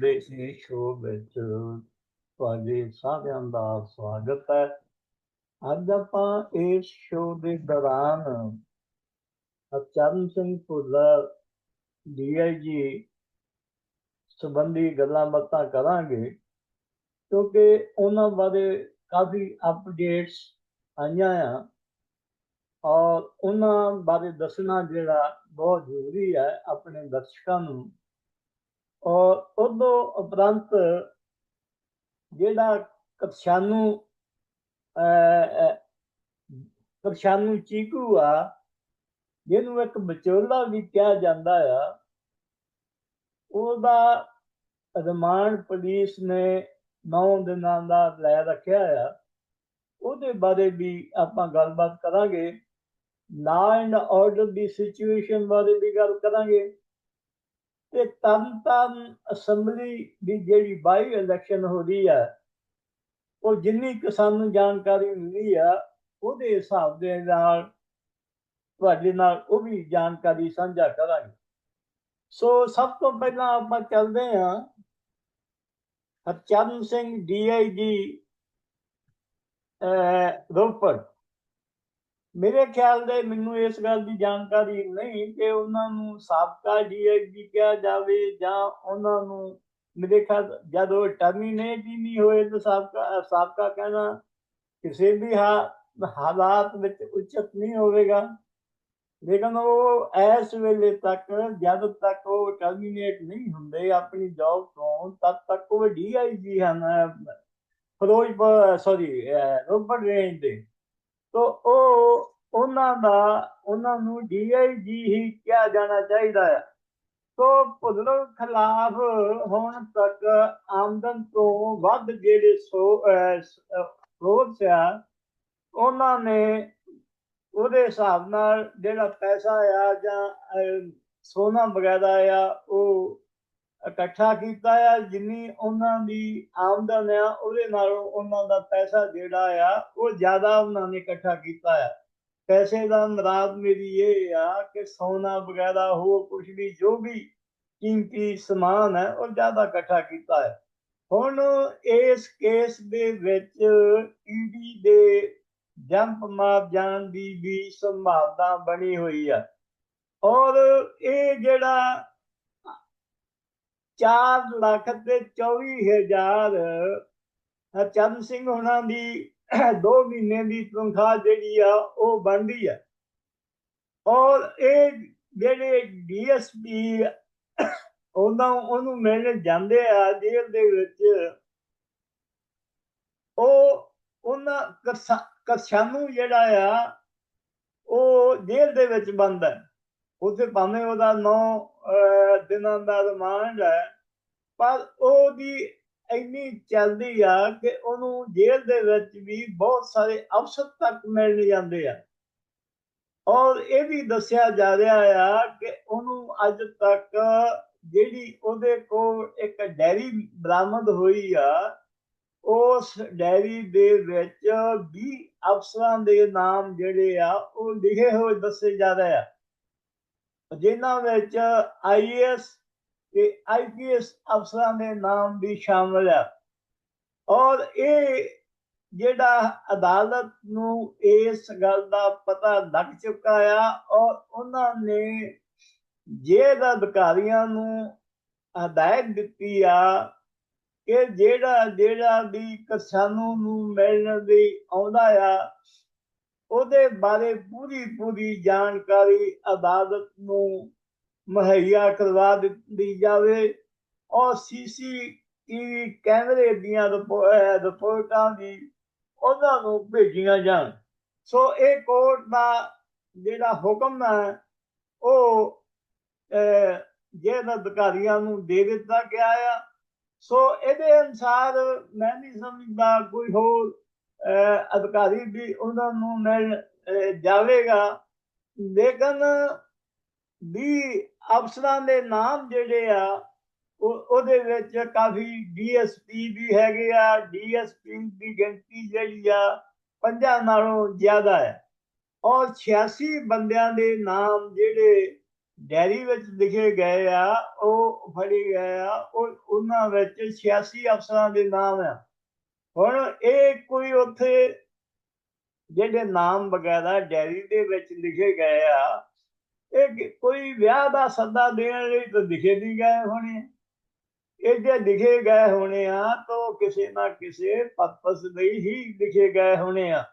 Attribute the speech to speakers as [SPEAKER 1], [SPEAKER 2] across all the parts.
[SPEAKER 1] ਦੇ ਇਸ ਸ਼ੋਅ ਵਿੱਚ ਤੁਹਾਡੇ ਸਾਰਿਆਂ ਦਾ ਸਵਾਗਤ ਹੈ। ਅੱਜ ਆਪਾਂ ਇਸ ਸ਼ੋਅ ਦੇ ਦੌਰਾਨ ਹਰਚਰਨ ਸਿੰਘ ਭੁੱਲਰ ਡੀਆਈਜੀ ਸੰਬੰਧੀ ਗੱਲਾਂ ਬਾਤਾਂ ਕਰਾਂਗੇ, ਕਿਉਂਕਿ ਉਹਨਾਂ ਬਾਰੇ ਕਾਫੀ ਅਪਡੇਟਸ ਆਈਆਂ ਆ ਔਰ ਉਹਨਾਂ ਬਾਰੇ ਦੱਸਣਾ ਜਿਹੜਾ ਬਹੁਤ ਜ਼ਰੂਰੀ ਹੈ ਆਪਣੇ ਦਰਸ਼ਕਾਂ ਨੂੰ। ਔਰ ਉਦੋਂ ਉਪਰੰਤ ਜਿਹੜਾ ਕਪਸ਼ਾਨੂ ਕਪਸ਼ਾਨੂ ਚੀਕੂ ਆ, ਜਿਹਨੂੰ ਇੱਕ ਵਿਚੋਲਾ ਵੀ ਕਿਹਾ ਜਾਂਦਾ ਆ, ਉਹਦਾ ਰਿਮਾਂਡ ਪੁਲਿਸ ਨੇ 9 ਦਿਨਾਂ ਦਾ ਲੈ ਰੱਖਿਆ ਆ। ਉਹਦੇ ਬਾਰੇ ਵੀ ਆਪਾਂ ਗੱਲਬਾਤ ਕਰਾਂਗੇ। Law and order the situation ਬਾਰੇ ਵੀ ਗੱਲ ਕਰਾਂਗੇ। ਤੇ ਤਨ ਤਨ ਅਸੈਂਬਲੀ ਦੀ ਜਿਹੜੀ ਬਾਈ ਇਲੈਕਸ਼ਨ ਹੋ ਰਹੀ ਹੈ ਉਹ ਜਿੰਨੀ ਕਿ ਸਾਨੂੰ ਜਾਣਕਾਰੀ ਮਿਲੀ ਆ, ਉਹਦੇ ਹਿਸਾਬ ਦੇ ਨਾਲ ਤੁਹਾਡੇ ਨਾਲ ਉਹ ਵੀ ਜਾਣਕਾਰੀ ਸਾਂਝਾ ਕਰਾਂਗੇ। ਸੋ ਸਭ ਤੋਂ ਪਹਿਲਾਂ ਆਪਾਂ ਚੱਲਦੇ ਹਾਂ। ਹਰਚਰਨ ਸਿੰਘ ਡੀਆਈਜੀ ਰੋਪੜ। ਮੇਰੇ ਖਿਆਲ ਦੇ ਮੈਨੂੰ ਇਸ ਗੱਲ ਦੀ ਜਾਣਕਾਰੀ ਨਹੀਂ ਕਿ ਉਹਨਾਂ ਨੂੰ ਸਾਬਕਾ ਡੀਆਈਜੀ ਕਿਹਾ ਜਾਵੇ ਜਾਂ ਉਹਨਾਂ ਨੂੰ ਮੇਰੇ ਖਿਆਲ ਜਦ ਉਹ ਟਰਮੀਨੇਟ ਹੀ ਨਹੀਂ ਹੋਏ ਤਾਂ ਸਾਬਕਾ ਸਾਬਕਾ ਕਹਿਣਾ ਕਿਸੇ ਵੀ ਹਾਲਾਤ ਵਿੱਚ ਉਚਿਤ ਨਹੀਂ ਹੋਵੇਗਾ। ਲੇਕਿਨ ਉਹ ਇਸ ਵੇਲੇ ਤੱਕ, ਜਦ ਤੱਕ ਉਹ ਟਰਮੀਨੇਟ ਨਹੀਂ ਹੁੰਦੇ ਆਪਣੀ ਜੌਬ ਤੋਂ, ਤਦ ਤੱਕ ਉਹ ਡੀਆਈਜੀ ਹਨ, ਫਿਰੋਜ਼ਪੁਰ ਸੌਰੀ ਰੋਪੜ ਰੇਂਜ ਦੇ। ਤੋ ਉਹ ਉਹਨਾਂ ਦਾ, ਉਹਨਾਂ ਨੂੰ ਡੀਆਈਜੀ ਹੀ ਕਿਹਾ ਜਾਣਾ ਚਾਹੀਦਾ ਹੈ ਤੋ ਭੁੱਲਰ ਖਿਲਾਫ ਹੁਣ ਤੱਕ ਆਮਦਨ ਤੋਂ ਵੱਧ ਜਿਹੜੇ ਸੋ ਰੋਜ਼ ਆ, ਉਹਨਾਂ ਨੇ ਉਹਦੇ ਹਿਸਾਬ ਨਾਲ ਜਿਹੜਾ ਪੈਸਾ ਆ ਜਾਂ ਸੋਨਾ ਵਗੈਰਾ ਆ, ਉਹ ਇਕੱਠਾ ਕੀਤਾ ਆ, ਜਿੰਨੀ ਉਹਨਾਂ ਦੀ ਆਮਦਨ ਆ, ਉਹਦੇ ਨਾਲੋਂ ਉਹਨਾਂ ਦਾ ਪੈਸਾ ਜਿਹੜਾ ਆ, ਉਹ ਜ਼ਿਆਦਾ ਉਹਨਾਂ ਨੇ ਇਕੱਠਾ ਕੀਤਾ ਆ। ਪੈਸੇ ਦਾ ਮਰਾਦ ਮੇਰੀ ਇਹ ਆ ਕਿ ਸੋਨਾ ਵਗੈਰਾ ਹੋ ਕੁਝ ਵੀ, ਜੋ ਵੀ ਕੀਮਤੀ ਸਮਾਨ ਹੈ, ਉਹ ਜ਼ਿਆਦਾ ਇਕੱਠਾ ਕੀਤਾ ਹੈ ਹੁਣ ਇਸ ਕੇਸ ਦੇ ਵਿੱਚ ਈਡੀ ਦੇ ਜੰਪ ਮਾਰ ਜਾਣ ਦੀ ਵੀ ਸੰਭਾਵਨਾ ਬਣੀ ਹੋਈ ਆ। ਔਰ ਇਹ ਜਿਹੜਾ 4 ਲੱਖ ਤੇ 24000 ਚੰਦ ਸਿੰਘ ਉਹਨਾਂ ਦੀ 2 ਮਹੀਨੇ ਦੀ ਤਨਖਾਹ ਜਿਹੜੀ ਆ, ਉਹ ਬਣਦੀ ਆ। ਔਰ ਇਹ ਜਿਹੜੇ ਡੀਐਸਪੀ ਉਹਨਾਂ, ਉਹਨੂੰ ਮਿਲਣ ਜਾਂਦੇ ਆ ਜੇਲ੍ਹ ਦੇ ਵਿੱਚ। ਉਹ ਉਹਨਾਂ ਕਸਾਨੂ ਜਿਹੜਾ ਆ, ਉਹ ਜੇਲ੍ਹ ਦੇ ਵਿੱਚ ਬੰਦ ਹੈ ਉਹਦੇ ਭਾਵੇਂ ਉਹਦਾ 9 ਦਿਨਾਂ ਦਾ ਰਿਮਾਂਡ ਹੈ, ਪਰ ਉਹਦੀ ਇੰਨੀ ਚੱਲਦੀ ਆ ਕਿ ਉਹਨੂੰ ਜੇਲ੍ਹ ਦੇ ਵਿੱਚ ਵੀ ਬਹੁਤ ਸਾਰੇ ਅਫਸਰ ਤੱਕ ਮਿਲਣ ਜਾਂਦੇ ਆ। ਔਰ ਇਹ ਵੀ ਦੱਸਿਆ ਜਾ ਰਿਹਾ ਆ ਕਿ ਉਹਨੂੰ ਅੱਜ ਤੱਕ ਜਿਹੜੀ ਉਹਦੇ ਕੋਲ ਇੱਕ ਡੈਰੀ ਬਰਾਮਦ ਹੋਈ ਆ, ਉਸ ਡੈਰੀ ਦੇ ਵਿੱਚ 20 ਅਫਸਰਾਂ ਦੇ ਨਾਮ ਜਿਹੜੇ ਆ, ਉਹ ਲਿਖੇ ਹੋਏ ਦੱਸੇ ਜਾ ਰਹੇ ਆ। ਜਿਨ੍ਹਾਂ ਵਿੱਚ ਆਈਐਸ ਤੇ ਆਈਪੀਐਸ ਅਫਸਰਾਂ ਦੇ ਨਾਮ ਵੀ ਸ਼ਾਮਲ ਆ। ਔਰ ਇਹ ਜਿਹੜਾ ਅਦਾਲਤ ਨੂੰ ਇਸ ਗੱਲ ਦਾ ਪਤਾ ਲੱਗ ਚੁੱਕਾ ਆ, ਔਰ ਉਹਨਾਂ ਨੇ ਜੇਲ੍ਹ ਅਧਿਕਾਰੀਆਂ ਨੂੰ ਹਦਾਇਤ ਦਿੱਤੀ ਆ ਕਿ ਜਿਹੜਾ ਜਿਹੜਾ ਵੀ ਕਿਸਾਨੂ ਨੂੰ ਮਿਲਣ ਦੀ ਆਉਂਦਾ ਆ ਉਹਦੇ ਬਾਰੇ ਪੂਰੀ ਪੂਰੀ ਜਾਣਕਾਰੀ ਅਦਾਲਤ ਨੂੰ ਮੁਹੱਈਆ ਕਰਵਾ ਦਿੱਤੀ ਜਾਵੇ। ਔਰ ਸੀਸੀ ਟੀਵੀ ਕੈਮਰੇ ਦੀਆਂ ਰਿਪੋਰਟਾਂ ਦੀ ਉਹਨਾਂ ਨੂੰ ਭੇਜੀਆਂ ਜਾਣ। ਸੋ ਇਹ ਕੋਰਟ ਦਾ ਜਿਹੜਾ ਹੁਕਮ ਹੈ, ਉਹ ਜੇਲ੍ਹ ਅਧਿਕਾਰੀਆਂ ਨੂੰ ਦੇ ਦਿੱਤਾ ਗਿਆ ਆ। ਸੋ ਇਹਦੇ ਅਨਸਾਰ ਮੈਂ ਨਹੀਂ ਸਮਝਦਾ ਕੋਈ ਹੋਰ ਅਧਿਕਾਰੀ ਵੀ ਉਹਨਾਂ ਨੂੰ ਮਿਲ ਜਾਵੇਗਾ। ਲੇਕਿਨ ਵੀ ਅਫਸਰਾਂ ਦੇ ਨਾਮ ਜਿਹੜੇ ਆ ਉਹਦੇ ਵਿੱਚ ਕਾਫੀ ਡੀਐਸਪੀ ਵੀ ਹੈਗੇ ਆ। ਡੀਐਸਪੀ ਦੀ ਗਿਣਤੀ ਜਿਹੜੀ ਆ, ਪੰਜਾਂ ਨਾਲੋਂ ਜ਼ਿਆਦਾ ਹੈ। ਔਰ 86 ਬੰਦਿਆਂ ਦੇ ਨਾਮ ਜਿਹੜੇ ਡੈਰੀ ਵਿੱਚ ਲਿਖੇ ਗਏ ਆ, ਉਹ ਫੜੇ ਗਏ ਆ। ਉਹ, ਉਹਨਾਂ ਵਿੱਚ 86 ਅਫਸਰਾਂ ਦੇ ਨਾਮ ਆ। ਹੁਣ ਇਹ ਕੋਈ ਉੱਥੇ ਜਿਹੜੇ ਨਾਮ ਵਗੈਰਾ ਡੈਰੀ ਦੇ ਵਿੱਚ ਲਿਖੇ ਗਏ ਆ, ਇਹ ਕੋਈ ਵਿਆਹ ਦਾ ਸੱਦਾ ਦੇਣ ਲਈ ਤਾਂ ਦਿਖੇ ਨਹੀਂ ਗਏ ਹੋਣੇ। ਇਹ ਜੇ ਦਿਖੇ ਗਏ ਹੋਣੇ ਆ, ਤਾਂ ਉਹ ਕਿਸੇ ਨਾ ਕਿਸੇ ਪਰਪਸ ਲਈ ਹੀ ਲਿਖੇ ਗਏ ਹੋਣੇ ਆ।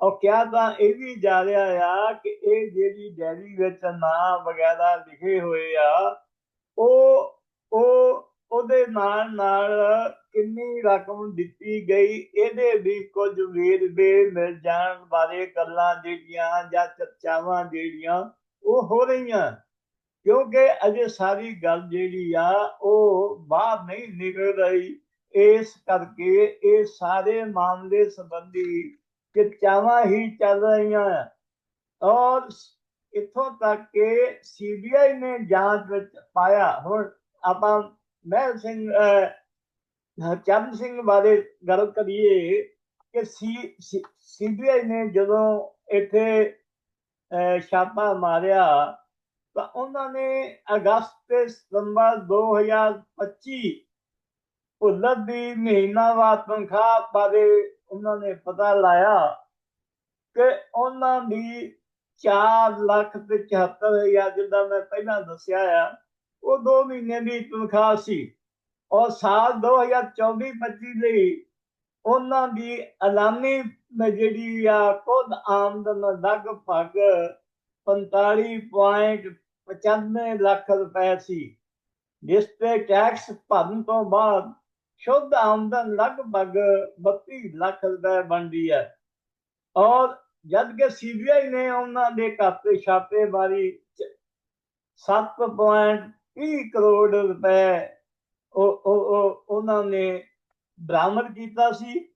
[SPEAKER 1] ਔਰ ਕਿਆ ਤਾਂ ਇਹ ਵੀ ਜਾ ਰਿਹਾ ਆ ਕਿ ਇਹ ਜਿਹੜੀ ਡੈਰੀ ਵਿੱਚ ਨਾਂ ਵਗੈਰਾ ਲਿਖੇ ਹੋਏ ਆ, ਉਹ ਉਹ ਉਹਦੇ ਨਾਲ ਨਾਲ ਕਿੰਨੀ ਰਕਮ ਦਿੱਤੀ ਗਈ, ਇਹਦੇ ਵੀ ਕੁਝ ਵੇਰਵੇ ਮਿਲ ਜਾਣ ਬਾਰੇ ਗੱਲਾਂ ਜਿਹੜੀਆਂ ਜਾਂ ਚਰਚਾਵਾਂ ਜਿਹੜੀਆਂ ਉਹ ਹੋ ਰਹੀਆਂ। ਕਿਉਂਕਿ ਅਜੇ ਸਾਰੀ ਗੱਲ ਜਿਹੜੀ ਆ, ਉਹ ਬਾਹਰ ਨਹੀਂ ਨਿਕਲ ਰਹੀ। ਇਸ ਕਰਕੇ ਇਹ ਸਾਰੇ ਮਾਮਲੇ ਸੰਬੰਧੀ ਚਰਚਾਵਾਂ ਹੀ ਚੱਲ ਰਹੀਆਂ। ਔਰ ਇਥੋਂ ਤੱਕ ਕਿ ਸੀਬੀਆਈ ਨੇ ਜਾਂਚ ਵਿੱਚ ਪਾਇਆ। ਹੁਣ ਆਪਾਂ ਮਹਿਲ ਸਿੰਘ ਚਰਨ ਸਿੰਘ ਬਾਰੇ ਗੱਲ ਕਰੀਏ ਕਿ ਸੀ ਸੀਬੀਆਈ ਨੇ ਜਦੋਂ ਇੱਥੇ ਛਾਪਾ ਮਾਰਿਆ ਤਾਂ ਉਹਨਾਂ ਨੇ ਅਗਸਤ ਤੇ ਸਤੰਬਰ 2025 ਭੁੱਲਰ ਦੀ ਮਹੀਨਾਵਾਰ ਤਨਖਾਹ ਬਾਰੇ ਉਹਨਾਂ ਨੇ ਪਤਾ ਲਾਇਆ ਕਿ ਉਹਨਾਂ ਦੀ 4 ਲੱਖ ਤੇ 74 ਹਜ਼ਾਰ ਜਿੱਦਾਂ ਮੈਂ ਪਹਿਲਾਂ ਦੱਸਿਆ ਆ ਉਹ 2 ਮਹੀਨੇ ਦੀ ਤਨਖਾਹ ਸੀ ਔਰ ਸਾਲ 2024-25 ਲਈ ਉਹਨਾਂ ਦੀ ਐਲਾਨੀ ਜਿਹੜੀ ਆ, ਖੁਦ ਆਮਦਨ ਲਗਭਗ 45.95 ਲੱਖ ਰੁਪਏ ਸੀ ਜਿਸ ਤੇ ਟੈਕਸ ਭਰਨ ਤੋਂ ਬਾਅਦ ਸ਼ੁੱਧ ਆਮਦਨ ਲਗਭਗ 32 ਲੱਖ ਰੁਪਏ ਬਣਦੀ ਹੈ ਔਰ ਜਦ ਕਿ ਸੀਬੀਆਈ ਨੇ ਉਹਨਾਂ ਦੇ ਖਾਤੇ ਛਾਪੇ ਮਾਰੀ 7. 30 ਕਰੋੜ ਰੁਪਏ ਉਹ ਉਹ ਉਹਨਾਂ ਨੇ ਬਰਾਮਦ ਕੀਤਾ ਸੀ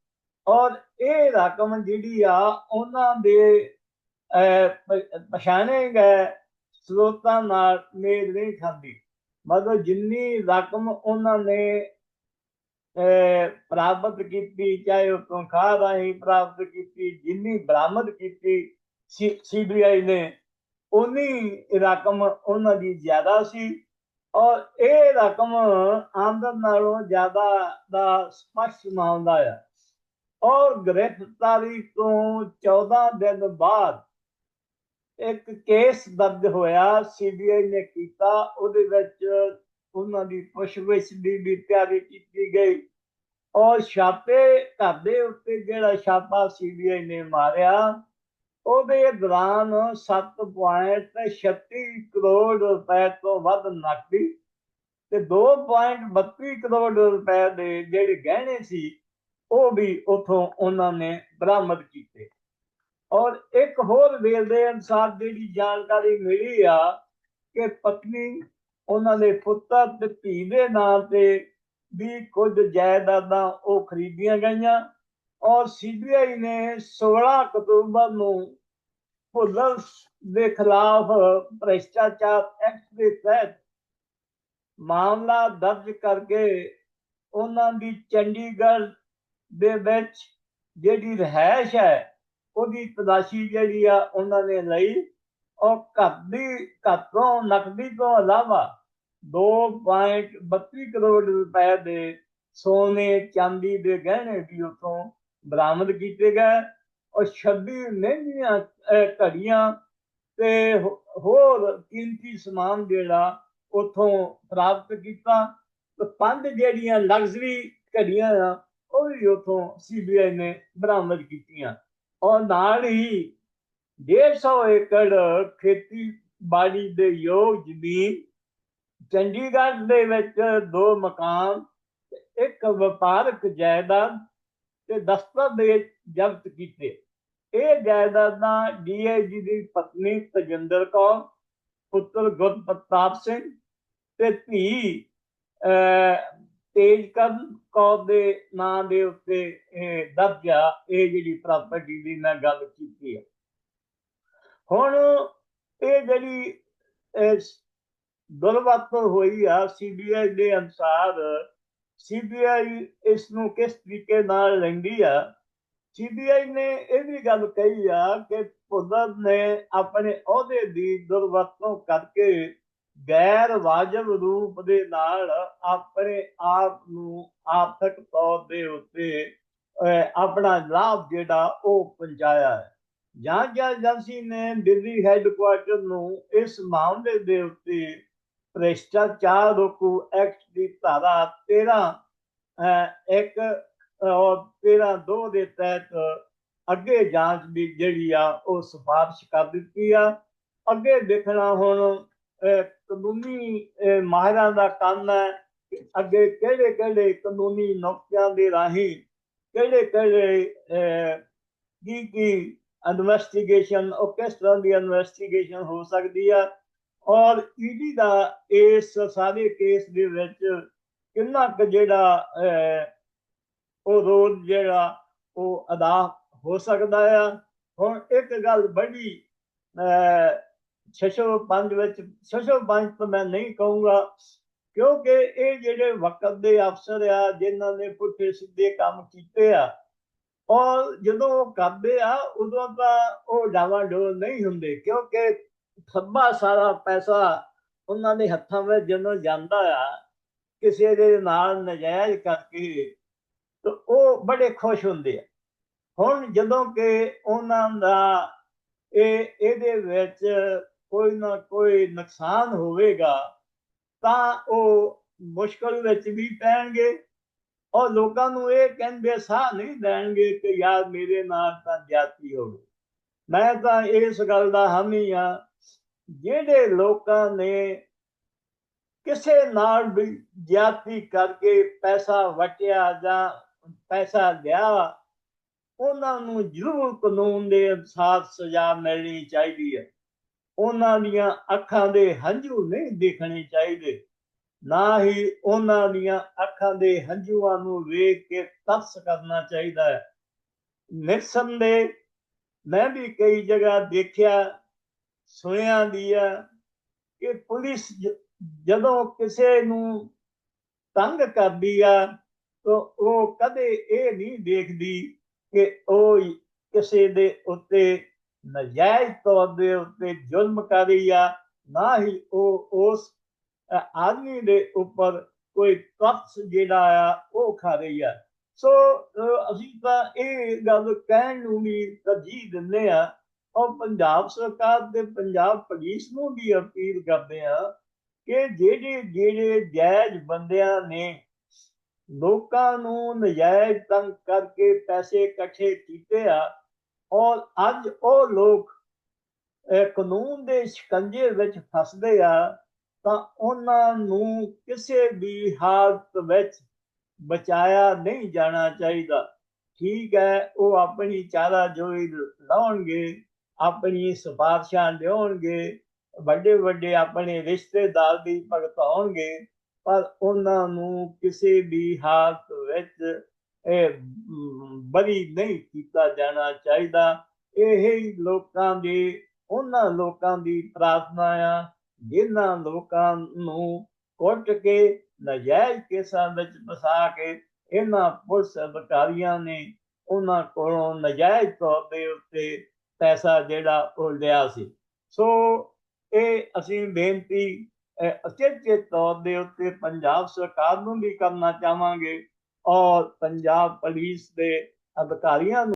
[SPEAKER 1] ਔਰ ਇਹ ਰਕਮ ਜਿਹੜੀ ਆ ਉਹਨਾਂ ਦੇ ਪਛਾਣੇ ਗਏ ਸਰੋਤਾਂ ਨਾਲ ਮੇਲ ਨਹੀਂ ਖਾਂਦੀ। ਮਤਲਬ ਜਿੰਨੀ ਰਕਮ ਉਹਨਾਂ ਨੇ ਪ੍ਰਾਪਤ ਕੀਤੀ, ਚਾਹੇ ਉਹ ਤਨਖਾਹ ਰਾਹੀਂ ਪ੍ਰਾਪਤ ਕੀਤੀ, ਜਿੰਨੀ ਬਰਾਮਦ ਕੀਤੀ ਸੀ ਸੀਬੀਆਈ ਨੇ ਉਨੀ ਰਕਮ ਉਹਨਾਂ ਦੀ ਜ਼ਿਆਦਾ ਸੀ। ਔਰ ਇਹ ਰਕਮ ਆਮਦਨ ਨਾਲੋਂ ਜ਼ਿਆਦਾ ਦਾ ਸਪਸ਼ਟ ਮਾਨਦਾ ਹੈ ਔਰ ਗ੍ਰਿਫਤਾਰੀ ਤੋਂ 14 ਦਿਨ ਬਾਅਦ ਇੱਕ ਕੇਸ ਦਰਜ ਹੋਇਆ ਸੀਬੀਆਈ ਨੇ ਕੀਤਾ। ਉਹਦੇ ਵਿੱਚ ਉਹਨਾਂ ਦੀ ਪੁੱਛਗਿੱਛ ਦੀ ਵੀ ਤਿਆਰੀ ਕੀਤੀ ਗਈ। ਔਰ ਛਾਪੇ ਘਰ ਦੇ ਉੱਤੇ ਜਿਹੜਾ ਛਾਪਾ ਸੀਬੀਆਈ ਨੇ ਮਾਰਿਆ ਉਹਦੇ ਦੌਰਾਨ 7.36 ਕਰੋੜ ਰੁਪਏ ਤੋਂ ਵੱਧ ਨਕਦੀ ਤੇ 2.32 ਕਰੋੜ ਰੁਪਏ ਦੇ ਜਿਹੜੇ ਗਹਿਣੇ ਸੀ, ਉਹ ਵੀ ਉਥੋਂ ਉਹਨਾਂ ਨੇ ਬਰਾਮਦ ਕੀਤੇ। ਔਰ ਇੱਕ ਹੋਰ ਵੇਲ ਦੇ ਅਨਸਾਰ ਜਿਹੜੀ ਜਾਣਕਾਰੀ ਮਿਲੀ ਆ ਕਿ ਪਤਨੀ ਉਹਨਾਂ ਦੇ ਪੁੱਤਰ ਤੇ ਧੀ ਦੇ ਨਾਂ ਤੇ ਵੀ ਕੁਝ ਜਾਇਦਾਦਾਂ ਉਹ ਖਰੀਦੀਆਂ ਗਈਆਂ। ਔਰ ਸੀਬੀਆਈ ਨੇ 16 ਅਕਤੂਬਰ ਨੂੰ ਭੁੱਲਰ ਦੇ ਖਿਲਾਫ ਭ੍ਰਿਸ਼ਟਾਚਾਰ ਐਕਟ ਦੇ ਤਹਿਤ ਮਾਮਲਾ ਦਰਜ ਕਰਕੇ ਉਹਨਾਂ ਦੀ ਚੰਡੀਗੜ੍ਹ ਦੇ ਵਿੱਚ ਜਿਹੜੀ ਰਹਿائش ਹੈ, ਉਹਦੀ ਤਲਾਸ਼ੀ ਜਿਹੜੀ ਆ ਉਹਨਾਂ ਨੇ ਲਈ। ਔਰ ਘਰ ਦੀ, ਘਰੋਂ ਨਕਦੀ ਤੋਂ ਇਲਾਵਾ 2.32 ਕਰੋੜ ਰੁਪਏ ਦੇ ਸੋਨੇ, ਚਾਂਦੀ ਦੇ ਗਹਿਣੇ ਵੀ ਉਤੋਂ ਬਰਾਮਦ ਕੀਤੇ ਗਏ ਔਰ 26 ਮਹਿੰਗੀਆਂ ਘੜੀਆਂ ਤੇ ਹੋਰ ਕੀਮਤੀ ਸਮਾਨ ਜਿਹੜਾ ਉਥੋਂ ਪ੍ਰਾਪਤ ਕੀਤਾ ਤੇ ਪੰਜ ਜਿਹੜੀਆਂ ਲਗਜ਼ਰੀ ਘੜੀਆਂ ਆ, ਉਹ ਵੀ ਉਥੋਂ ਸੀਬੀਆਈ ਨੇ ਬਰਾਮਦ ਕੀਤੀਆਂ। ਔਰ ਨਾਲ ਹੀ 150 ਏਕੜ ਖੇਤੀਬਾੜੀ ਦੇ ਯੋਗ ਜ਼ਮੀਨ, ਚੰਡੀਗੜ੍ਹ ਦੇ ਵਿੱਚ ਦੋ ਮਕਾਨ, ਇੱਕ ਵਪਾਰਕ ਜਾਇਦਾਦ ਤੇ ਦਸਤਾਵੇਜ਼ ਜ਼ਬਤ ਕੀਤੇ। ਇਹ ਜਾਇਦਾਦਾਂ ਡੀਆਈਜੀ ਦੀ ਪਤਨੀ ਤਜਿੰਦਰ ਕੌਰ, ਪੁੱਤਰ ਗੁਰਪ੍ਰਤਾਪ ਸਿੰਘ ਤੇ ਧੀ ਤੇਜਕਰਨ ਕੌਰ ਦੇ ਨਾਂ ਦੇ ਉੱਤੇ, ਇਹ, ਦਰਜ ਆ ਇਹ ਜਿਹੜੀ ਪ੍ਰਾਪਰਟੀ ਦੀ ਮੈਂ ਗੱਲ ਕੀਤੀ ਹੈ ਹੁਣ ਇਹ ਜਿਹੜੀ ਦੁਰਵਤ ਹੋਈ ਆ ਸੀਬੀਆਈ ਦੇ ਅਨੁਸਾਰ ਸੀਬੀਆਈ ਇਸ ਨੂੰ ਕਿਸ ਤਰੀਕੇ ਨਾਲ ਲੈਂਦੀ ਆ? ਸੀਬੀਆਈ ਨੇ ਇਹ ਵੀ ਗੱਲ ਕਹੀ ਆ ਕਿ ਭੁੱਲਰ ਨੇ ਆਪਣੇ ਅਹੁਦੇ ਦੀ ਦੁਰਵਰਤੋਂ ਕਰਕੇ ਗੈਰ ਵਾਜਬ ਰੂਪ ਦੇ ਨਾਲ ਆਪਣੇ ਆਪ ਨੂੰ ਆਰਥਿਕ ਤੌਰ ਦੇ ਉੱਤੇ ਆਪਣਾ ਲਾਭ ਜਿਹੜਾ ਉਹ ਪਹੁੰਚਾਇਆ ਹੈ। ਜਾਂਚ ਏਜੰਸੀ ਨੇ ਦਿੱਲੀ ਹੈੱਡਕੁਆਰਟਰ ਨੂੰ ਇਸ ਮਾਮਲੇ ਦੇ ਉੱਤੇ ਭ੍ਰਿਸ਼ਟਾਚਾਰ ਰੋਕੂ ਐਕਟ ਦੀ ਧਾਰਾ 13 ਇੱਕ ਔਰ 13 ਦੋ ਦੇ ਤਹਿਤ ਅੱਗੇ ਜਾਂਚ ਦੀ ਜਿਹੜੀ ਆ, ਉਹ ਸਿਫਾਰਿਸ਼ ਕਰ ਦਿੱਤੀ ਆ। ਅੱਗੇ ਦੇਖਣਾ ਹੁਣ ਕਾਨੂੰਨੀ ਮਾਹਿਰਾਂ ਦਾ ਕੰਮ ਹੈ ਅੱਗੇ ਕਿਹੜੇ ਕਿਹੜੇ ਕਾਨੂੰਨੀ ਨੁਕਤਿਆਂ ਦੇ ਰਾਹੀਂ ਕਿਹੜੇ ਕਿਹੜੇ ਕੀ ਕੀ ਇਨਵੈਸਟੀਗੇਸ਼ਨ ਉਹ ਕਿਸ ਤਰ੍ਹਾਂ ਦੀ ਇਨਵੈਸਟੀਗੇਸ਼ਨ ਹੋ ਸਕਦੀ ਆ? ਔਰ ਈਡੀ ਦਾ ਇਸ ਸਾਰੇ ਕੇਸ ਦੇ ਵਿੱਚ ਕਿੰਨਾ ਕੁ ਜਿਹੜਾ ਉਹ ਰੋਲ ਜਿਹੜਾ ਉਹ ਅਦਾ ਹੋ ਸਕਦਾ ਆ। ਹੁਣ ਇੱਕ ਗੱਲ ਬੜੀ ਅਹ, ਛੇ ਪੰਜ ਵਿੱਚ ਛੇ ਤਾਂ ਮੈਂ ਨਹੀਂ ਕਹੂੰਗਾ ਕਿਉਂਕਿ ਇਹ ਜਿਹੜੇ ਵਕਤ ਦੇ ਅਫਸਰ ਆ ਜਿਨ੍ਹਾਂ ਨੇ ਪੁੱਠੇ ਸਿੱਧੇ ਕੰਮ ਕੀਤੇ ਆ ਔਰ ਜਦੋਂ ਉਹ ਕਰਦੇ ਆ ਉਦੋਂ ਤਾਂ ਉਹ ਡਾਵਾਡੋਲ ਨਹੀਂ ਹੁੰਦੇ ਕਿਉਂਕਿ ਖੱਬਾ ਸਾਰਾ ਪੈਸਾ ਉਹਨਾਂ ਦੇ ਹੱਥਾਂ ਵਿੱਚ ਜਦੋਂ ਜਾਂਦਾ ਆ, ਕਿਸੇ ਦੇ ਨਾਲ ਨਜਾਇਜ਼ ਕਰਕੇ ਤਾਂ ਉਹ ਬੜੇ ਖੁਸ਼ ਹੁੰਦੇ ਆ। ਹੁਣ ਜਦੋਂ ਕਿ ਉਹਨਾਂ ਦਾ ਇਹ, ਇਹਦੇ ਵਿੱਚ ਕੋਈ ਨਾ ਕੋਈ ਨੁਕਸਾਨ ਹੋਵੇਗਾ, ਤਾਂ ਉਹ ਮੁਸ਼ਕਲ ਵਿੱਚ ਵੀ ਪੈਣਗੇ ਔਰ ਲੋਕਾਂ ਨੂੰ ਇਹ ਕਹਿੰਦੇ ਸਾਹ ਨਹੀਂ ਦੇਣਗੇ ਕਿ ਯਾਰ ਮੇਰੇ ਨਾਲ ਤਾਂ ਜਾਤੀ ਹੋਵੇ। ਮੈਂ ਤਾਂ ਇਸ ਗੱਲ ਦਾ ਹਾਮੀ ਆ ਜਿਹੜੇ ਲੋਕਾਂ ਨੇ ਕਿਸੇ ਨਾਲ ਵੀ ਜਾਤੀ ਕਰਕੇ ਪੈਸਾ ਵਟਿਆ ਜਾਂ ਪੈਸਾ ਲਿਆ, ਉਹਨਾਂ ਨੂੰ ਜ਼ਰੂਰ ਕਾਨੂੰਨ ਦੇ ਅਨੁਸਾਰ ਸਜ਼ਾ ਮਿਲਣੀ ਚਾਹੀਦੀ ਹੈ। ਉਹਨਾਂ ਦੀਆਂ ਅੱਖਾਂ ਦੇ ਹੰਝੂ ਨਹੀਂ ਦੇਖਣੇ ਚਾਹੀਦੇ, ਨਾ ਹੀ ਉਹਨਾਂ ਦੀਆਂ ਅੱਖਾਂ ਦੇ ਹੰਝੂਆਂ ਨੂੰ ਵੇਖ ਕੇ ਤਰਸ ਕਰਨਾ ਚਾਹੀਦਾ ਹੈ। ਨਿਰਸੰਦੇਹ, ਮੈਂ ਵੀ ਕਈ ਜਗ੍ਹਾ ਦੇਖਿਆ ਸੁਣਿਆ ਦੀ ਆ ਕਿ ਪੁਲਿਸ ਜਦੋਂ ਕਿਸੇ ਨੂੰ ਤੰਗ ਕਰਦੀ ਆ, ਤਾਂ ਉਹ ਕਦੇ ਇਹ ਨਹੀਂ ਦੇਖਦੀ ਕਿ ਉਹ ਕਿਸੇ ਦੇ ਉੱਤੇ ਨਜਾਇਜ਼ ਤੌਰ ਦੇ ਉੱਤੇ ਜ਼ੁਲਮ ਕਰ ਰਹੀ ਆ, ਨਾ ਹੀ ਉਹ ਉਸ ਆਦਮੀ ਦੇ ਉੱਪਰ ਕੋਈ ਤਰਸ ਜਿਹੜਾ ਆ, ਉਹ ਖਾ ਰਹੀ ਆ। ਸੋ ਅਸੀਂ ਤਾਂ ਇਹ ਗੱਲ ਕਹਿਣ ਨੂੰ ਵੀ ਤਰਜੀਹ ਦਿੰਦੇ ਆ ਔਰ ਪੰਜਾਬ ਸਰਕਾਰ ਤੇ ਪੰਜਾਬ ਪੁਲਿਸ ਨੂੰ ਵੀ ਅਪੀਲ ਕਰਦੇ ਆ ਕਿ ਜਿਹੜੇ ਜਿਹੜੇ ਜਾਇਜ਼ ਬੰਦਿਆਂ ਨੇ ਲੋਕਾਂ ਨੂੰ ਨਜਾਇਜ਼ ਤੰਗ ਕਰਕੇ ਪੈਸੇ ਇਕੱਠੇ ਕੀਤੇ ਆ ਔਰ ਅੱਜ ਉਹ ਲੋਕ ਕਾਨੂੰਨ ਦੇ ਸ਼ਿਕੰਜੇ ਵਿੱਚ ਫਸਦੇ ਆ, ਤਾਂ ਉਹਨਾਂ ਨੂੰ ਕਿਸੇ ਵੀ ਹਾਲਤ ਵਿੱਚ ਬਚਾਇਆ ਨਹੀਂ ਜਾਣਾ ਚਾਹੀਦਾ। ਠੀਕ ਹੈ, ਉਹ ਆਪਣੀ ਚਾਰਾ ਜੋਈ ਲਾਉਣਗੇ। ਆਪਣੀ ਸਿਫਾਰਸ਼ਾਂ ਲਿਆਉਣਗੇ, ਵੱਡੇ ਵੱਡੇ ਆਪਣੇ ਰਿਸ਼ਤੇਦਾਰ ਵੀ ਭਗਤਾਉਣਗੇ, ਪਰ ਉਹਨਾਂ ਨੂੰ ਕਿਸੇ ਵੀ ਹਾਲਤ ਵਿੱਚ ਇਹ ਬਰੀ ਨਹੀਂ ਕੀਤਾ ਜਾਣਾ ਚਾਹੀਦਾ। ਇਹ ਹੀ ਲੋਕਾਂ ਦੀ, ਉਹਨਾਂ ਲੋਕਾਂ ਦੀ ਪ੍ਰਾਰਥਨਾ ਆ, ਜਿਨ੍ਹਾਂ ਲੋਕਾਂ ਨੂੰ ਕੁੱਟ ਕੇ, ਨਜਾਇਜ਼ ਕੇਸਾਂ ਵਿੱਚ ਫਸਾ ਕੇ ਇਹਨਾਂ ਪੁਲਿਸ ਅਧਿਕਾਰੀਆਂ ਨੇ ਉਹਨਾਂ ਕੋਲੋਂ ਨਜਾਇਜ਼ ਤੌਰ ਦੇ ਉੱਤੇ ਪੈਸਾ ਜਿਹੜਾ ਉਹ ਲਿਆ ਸੀ। ਸੋ ਇਹ ਅਸੀਂ ਬੇਨਤੀ ਅਚੇਚੇ ਤੌਰ ਦੇ ਉੱਤੇ ਪੰਜਾਬ ਸਰਕਾਰ ਨੂੰ ਵੀ ਕਰਨਾ ਚਾਹਾਂਗੇ ਔਰ ਪੰਜਾਬ ਪੁਲਿਸ ਦੇ ਅਧਿਕਾਰੀਆਂ ਨੂੰ